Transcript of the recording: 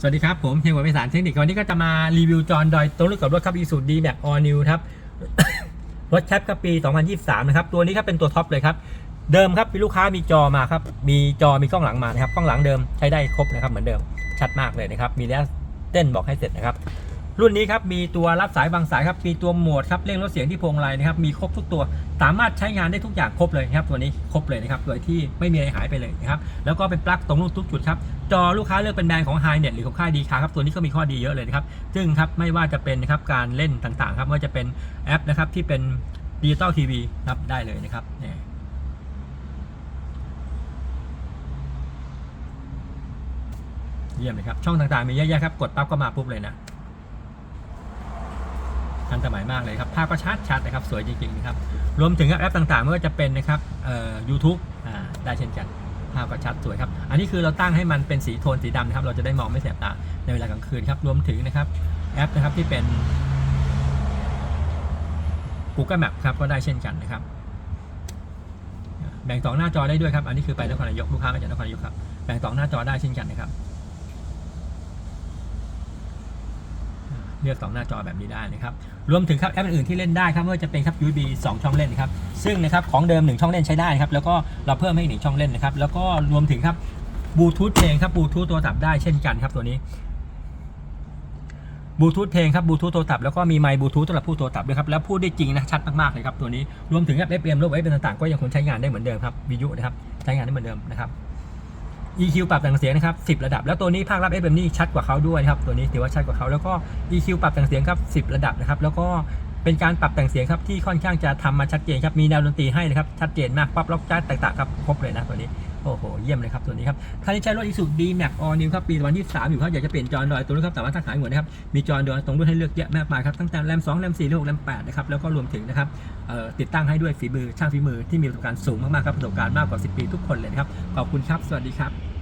สวัสดีครับ ผมเฮียหัวไพศาลเทคนิควันนี้ก็จะมารีวิวจอนดอยตัวรถกับรถครับอีสูดีแบบออนิวครับ รถแคปครับปี 2023 นะครับ ตัวนี้ครับเป็นตัวท็อปเลยครับ เดิมครับมีลูกค้ามีจอมาครับ มีจอมีกล้องหลังมานะครับ กล้องหลังเดิมใช้ได้ครบนะครับเหมือนเดิมชัดมากเลยนะครับ มีแล้วเต้นบอกให้เสร็จนะครับ รุ่นนี้ครับมีตัวรับสายบางสายครับมีตัวโหมดครับเร่งลดเสียงที่พวงมาลัยนะครับมีครบทุกตัว สามารถใช้งานได้ทุกอย่างครบเลยครับตัวนี้ครบเลยนะครับโดยที่ไม่มีอะไรหายไปเลยนะครับแล้วก็เป็นปลั๊กตรงรูทุกจุดครับจอลูกค้าเลือกเป็นแบรนด์ของ High Net หรือของค่ายดีคาครับตัวนี้ก็มีข้อดีเยอะเลยนะครับซึ่งครับไม่ว่าจะเป็นนะครับการเล่นต่างๆครับว่าจะเป็นแอปนะครับที่เป็นดิจิตอลทีวีครับได้เลยนะครับเนี่ยเยี่ยมเลยครับช่องต่างๆมีเยอะแยะครับกดปั๊บก็มาปุ๊บเลยนะ ทันสมัยมากเลยครับภาพก็ชัดชัดนะครับสวยจริงๆนะครับรวมถึงแอปต่างๆไม่ว่าจะเป็นนะครับเอ่อ YouTube อ่าได้เช่นกันภาพก็ชัดสวยครับ อันนี้คือเราตั้งให้มันเป็นสีโทนสีดำนะครับ เราจะได้มองไม่แสบตาในเวลากลางคืนครับ รวมถึงนะครับแอปนะครับที่เป็น Google Map ครับก็ได้เช่นกันนะครับ แบ่งสองหน้าจอได้ด้วยครับ อันนี้คือไปนครนายกลูกค้ามาจากนครนายกครับ แบ่งสองหน้าจอได้เช่นกันนะครับ เลือกสองหน้าจอแบบนี้ได้นะครับ รวมถึงครับแอปอื่นที่เล่นได้ครับไม่ว่าจะเป็นครับ USB 2 ช่องเล่นนะครับ ซึ่งนะครับของเดิม 1 ช่องเล่นใช้ได้ครับ แล้วก็เราเพิ่มให้อีกหนึ่งช่องเล่นนะครับ แล้วก็รวมถึงครับบลูทูธเพลงครับบลูทูธโทรศัพท์ได้เช่นกันครับตัวนี้บลูทูธเพลงครับบลูทูธโทรศัพท์แล้วก็มีไมค์บลูทูธสำหรับผู้โทรศัพท์ด้วยครับแล้วพูดได้จริงนะชัดมากๆเลยครับตัวนี้รวมถึงแอป FM รูปไว้เป็นต่างๆก็ยังคงใช้งานได้เหมือนเดิมครับวิทยุนะครับใช้งานได้เหมือนเดิมนะครับ EQ ปรับแต่งเสียงนะครับ 10 ระดับ แล้วตัวนี้ภาครับ FM นี่ชัดกว่าเขาด้วยนะครับ ตัวนี้ถือว่าชัดกว่าเขาแล้วก็ EQ ปรับแต่งเสียงครับ 10 ระดับนะครับ แล้วก็เป็นการปรับแต่งเสียงครับที่ค่อนข้างจะทำมาชัดเจนครับมีแนวดนตรีให้นะครับชัดเจนมากปั๊บล็อกจ้าต่างๆครับครบเลยนะตัวนี้โอ้โหเยี่ยมเลยครับตัวนี้ครับท่านที่ใช้รถอีสุดีแม็กออนิวครับปี2023อยู่ครับอยากจะเปลี่ยนจอ Android ตัวนี้ครับสามาถทักหาหมดนะครับมีจอ Android ตรงรุ่นให้เลือกเยอะมากมายครับตั้งแต่แรม2แรม4แรม6แรม8นะครับแล้วก็รวมถึงนะครับติดตั้งให้ด้วยฝีมือช่างฝีมือที่มีประสบการณ์สูงมากๆครับประสบการณ์มากกว่า 10 ปีทุกคนเลยนะครับขอบคุณครับสวัสดีครับ